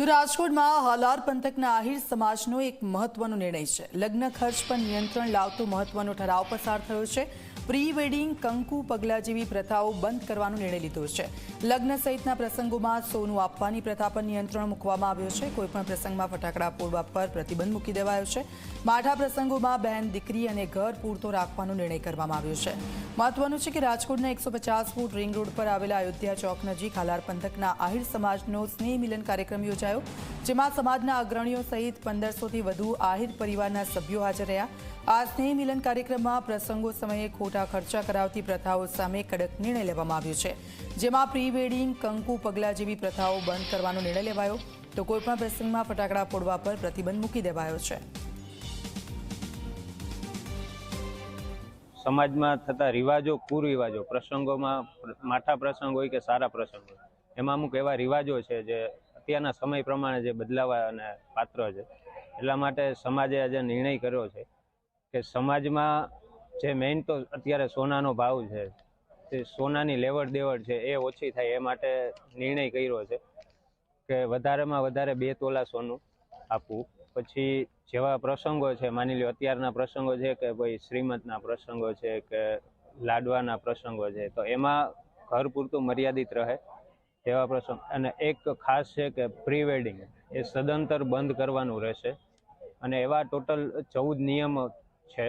તો રાજકોટમાં હાલાર પંથકના આહિર સમાજનો એક મહત્વનો નિર્ણય છે. લગ્ન ખર્ચ પર નિયંત્રણ લાવતો મહત્વનો ઠરાવ પસાર થયો છે. પ્રી વેડિંગ કંકુ, પગલા જેવી પ્રથાઓ બંધ કરવાનો નિર્ણય લીધો છે. લગ્ન સહિતના પ્રસંગોમાં સોનું આપવાની પ્રથા પર નિયંત્રણ મૂકવામાં આવ્યો છે. કોઈપણ પ્રસંગમાં ફટાકડા ફોડવા પર પ્રતિબંધ મૂકી દેવાયો છે. માઠા પ્રસંગોમાં બહેન, દીકરી અને ઘર પૂરતો રાખવાનો નિર્ણય કરવામાં આવ્યો છે. મહત્વનું છે કે રાજકોટના એકસો પચાસ ફૂટ રિંગ રોડ પર આવેલા અયોધ્યા ચોક નજીક હાલાર પંથકના આહિર સમાજનો સ્નેહ મિલન કાર્યક્રમ યોજાયો, જેમાં સમાજના અગ્રણીઓ સહિત પંદરસોથી વધુ આહિર પરિવારના સભ્યો હાજર રહ્યા. આ સ્નેહ મિલન કાર્યક્રમમાં પ્રસંગો સમયે ખોટા ખર્ચા કરાવતી પ્રથાઓ સામે કડક નિર્ણય લેવામાં આવ્યો છે. જેમાં પ્રી વેડિંગ કંકુ, પગલા જેવી પ્રથાઓ બંધ કરવાનો નિર્ણય લેવાયો, તો કોઈપણ પ્રસંગમાં ફટાકડા ફોડવા પર પ્રતિબંધ મૂકી દેવાયો છે. સમાજમાં થતા રિવાજો, કુરિવાજો, પ્રસંગોમાં માઠા પ્રસંગ હોય કે સારા પ્રસંગ હોય, એમાં અમુક એવા રિવાજો છે જે અત્યારના સમય પ્રમાણે જે બદલાવા અને પાત્ર છે. એટલા માટે સમાજે આજે નિર્ણય કર્યો છે કે સમાજમાં જે મેઇન તો અત્યારે સોનાનો ભાવ છે, તે સોનાની લેવડ દેવડ છે એ ઓછી થાય એ માટે નિર્ણય કર્યો છે કે વધારેમાં વધારે બે તોલા સોનું આપવું પછી જેવા પ્રસંગો છે, માની લો અત્યારના પ્રસંગો છે કે ભાઈ શ્રીમતના પ્રસંગો છે કે લાડવાના પ્રસંગો છે, તો એમાં ઘર પૂરતું મર્યાદિત રહે તેવા પ્રસંગ. અને એક ખાસ છે કે પ્રી વેડિંગ એ સદંતર બંધ કરવાનું રહેશે. અને એવા ટોટલ ચૌદ નિયમો છે